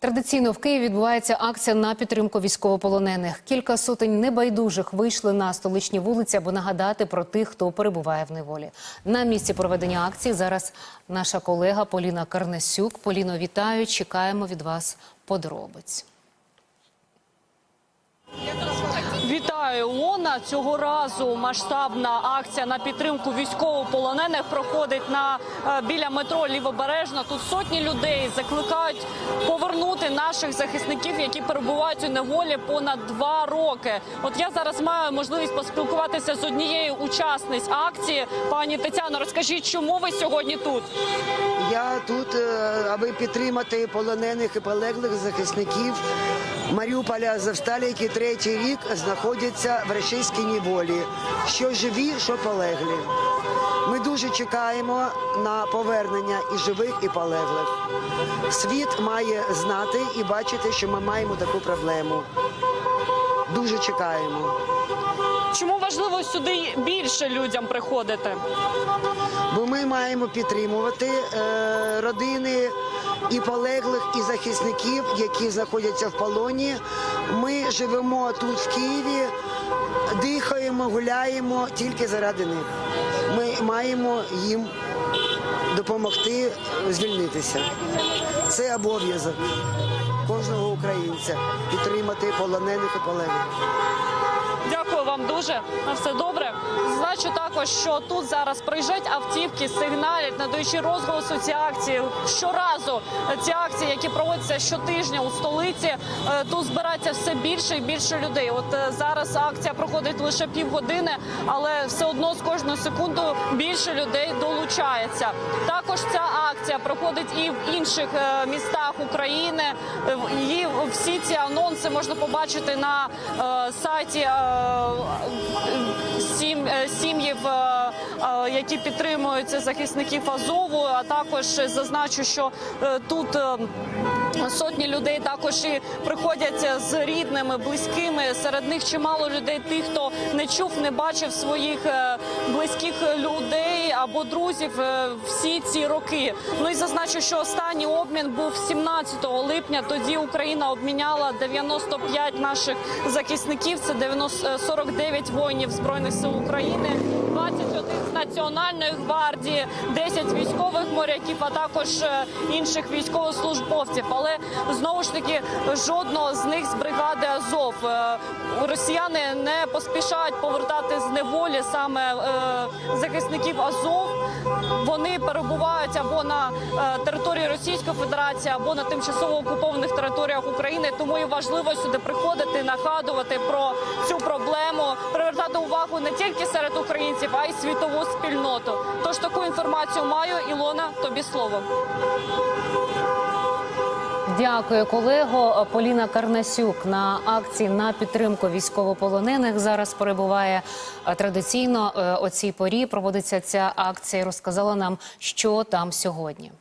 Традиційно в Києві відбувається акція на підтримку військовополонених. Кілька сотень небайдужих вийшли на столичні вулиці, аби нагадати про тих, хто перебуває в неволі. На місці проведення акції зараз наша колега Поліна Карнесюк. Поліно, вітаю! Чекаємо від вас подробиць. Вітаю, Лона. Цього разу масштабна акція на підтримку військовополонених проходить на е, біля метро Лівобережна. Тут сотні людей закликають повернути наших захисників, які перебувають у неволі понад два роки. От я зараз маю можливість поспілкуватися з однією учасниць акції. Пані Тетяно, розкажіть, чому ви сьогодні тут? Я тут, е, аби підтримати полонених і полеглих захисників Маріуполя Азовсталі, які третій рік знаходяться в російській неволі. Що живі, що полеглі. Ми дуже чекаємо на повернення і живих, і полеглих. Світ має знати і бачити, що ми маємо таку проблему. Дуже чекаємо. Чому важливо сюди більше людям приходити? Бо ми маємо підтримувати е, родини і полеглих, і захисників, які знаходяться в полоні. Ми живемо тут в Києві, дихаємо, гуляємо тільки заради них. Ми маємо їм допомогти звільнитися. Це обов'язок кожного українця підтримати полонених і полеглих. Вам дуже. На все добре. Зазначу також, що тут зараз приїжджають автівки, сигналять, надаючи розголосу ці акції. Щоразу ці акції, які проводяться щотижня у столиці, е, тут збирається все більше і більше людей. От е, зараз акція проходить лише півгодини, але все одно з кожною секундою більше людей долучається. Також ця акція проходить і в інших е, містах України. Її всі ці анонси можна побачити на сайті 7 Е, сім'ї, е, е, які підтримуються захисників Азову. А також зазначу, що тут Сотні людей також і приходять з рідними, близькими. Серед них чимало людей, тих, хто не чув, не бачив своїх е, близьких людей або друзів е, всі ці роки. Ну і зазначу, що останній обмін був 17 липня. Тоді Україна обміняла 95 наших захисників. Це 90, е, 49 воїнів збройних сил України. 21 з національної гвардії, 10 військових моряків, а також інших військовослужбовців. Але знову ж таки жодного з них з бригади Азов. Е, Росіяни не поспішають повертати з неволі саме е, захисників Азов. Вони перебувають або на е, території Російської Федерації, або на тимчасово окупованих територіях України. Тому і важливо сюди приходити, нагадувати про цю проблему, привертати увагу не тільки серед українців, а й світову спільноту. Тож таку інформацію маю. Ілона, тобі слово. Дякую, колего. Поліна Карнасюк на акції на підтримку військовополонених зараз перебуває Е, традиційно. е, О цій порі проводиться ця акція. Розказала нам, що там сьогодні.